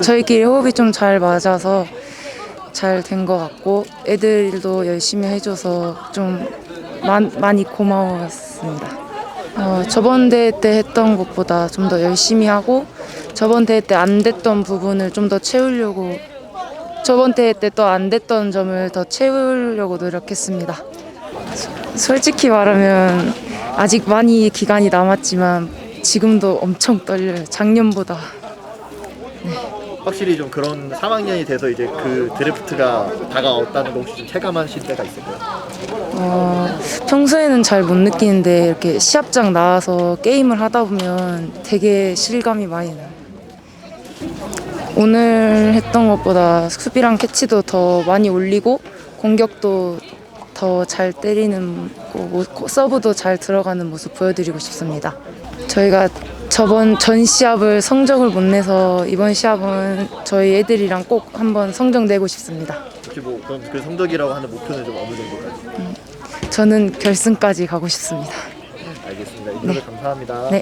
저희끼리 호흡이 좀 잘 맞아서 잘 된 것 같고 애들도 열심히 해줘서 좀 많, 많이 고마웠습니다. 어, 저번 대회 때 했던 것보다 좀 더 열심히 하고 저번 대회 때 안 됐던 부분을 좀 더 채우려고 저번 대회 때 또 안 됐던 점을 더 채우려고 노력했습니다. 소- 솔직히 말하면 아직 많이 기간이 남았지만 지금도 엄청 떨려요. 작년보다. 확실히 좀 그런 3학년이 돼서 이제 그 드래프트가 다가왔다는 거 혹시 좀 체감하실 때가 있을까요? 어, 평소에는 잘 못 느끼는데 이렇게 시합장 나와서 게임을 하다 보면 되게 실감이 많이 나요. 오늘 했던 것보다 수비랑 캐치도 더 많이 올리고 공격도 더 잘 때리는 거, 모- 서브도 잘 들어가는 모습 보여드리고 싶습니다. 저희가 저번 전 시합을 성적을 못 내서 이번 시합은 저희 애들이랑 꼭 한번 성적 내고 싶습니다. 혹시 뭐 그럼 그 성적이라고 하는 목표는 좀 어느 정도까지? 저는 결승까지 가고 싶습니다. 알겠습니다. 인터뷰 감사합니다. 네.